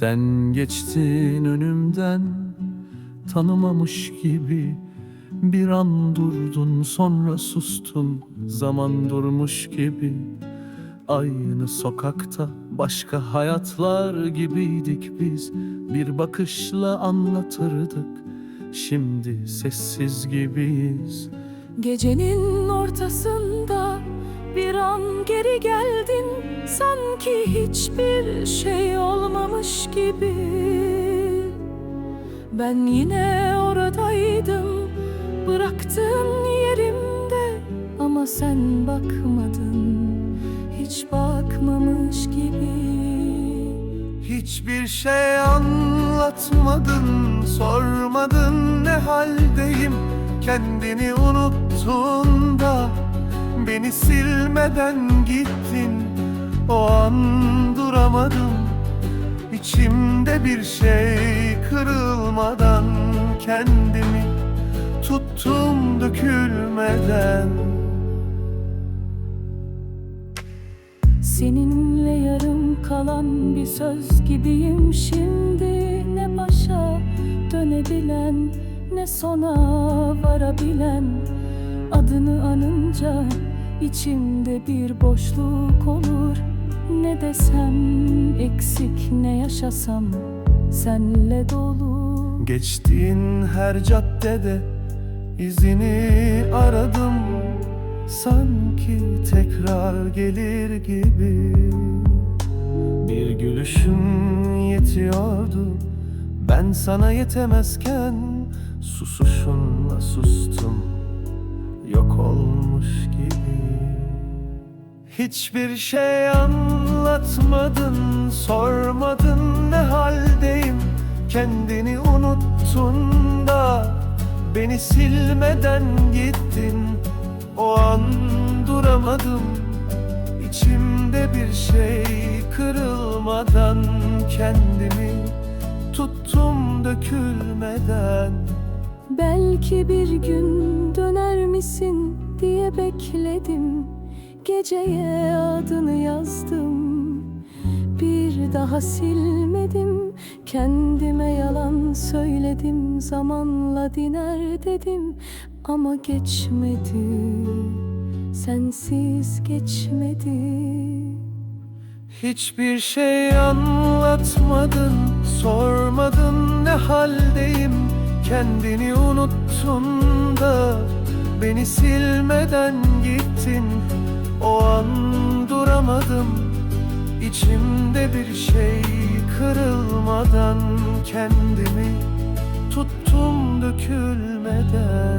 Sen geçtin önümden tanımamış gibi. Bir an durdun sonra sustun zaman durmuş gibi. Aynı sokakta başka hayatlar gibiydik biz. Bir bakışla anlatırdık şimdi sessiz gibiyiz. Gecenin ortasında bir an geri geldin Sanki hiçbir şey olmamış gibi. Ben yine oradaydım Bıraktığın yerimde. Ama sen bakmadın Hiç bakmamış gibi. Hiçbir şey anlatmadın, sormadın ne haldeyim? Kendini unuttun da beni silmeden gittin O an duramadım, içimde bir şey kırılmadan Kendimi tuttum dökülmeden. Seninle yarım kalan bir söz gibiyim şimdi. Ne başa dönebilen ne sona varabilen. Adını anınca içimde bir boşluk olur Ne desem eksik ne yaşasam senle dolu. Geçtiğin her caddede izini aradım. Sanki tekrar gelir gibi. Bir gülüşün yetiyordu. Ben sana yetemezken Susuşunla sustum. Yok olmuş gibi. Hiçbir şey anlatmadın, sormadın ne haldeyim? Kendini unuttun da beni silmeden gittin. O an duramadım, içimde bir şey kırılmadan Kendimi tuttum dökülmeden. Belki bir gün döner misin diye bekledim. Geceye adını yazdım Daha silmedim. Kendime yalan söyledim Zamanla diner dedim. Ama geçmedi Sensiz geçmedi. Hiçbir şey anlatmadın, sormadın ne haldeyim. Kendini unuttun da beni silmeden gittin. O an duramadım, İçimde bir şey kırılmadan kendimi tuttum dökülmeden.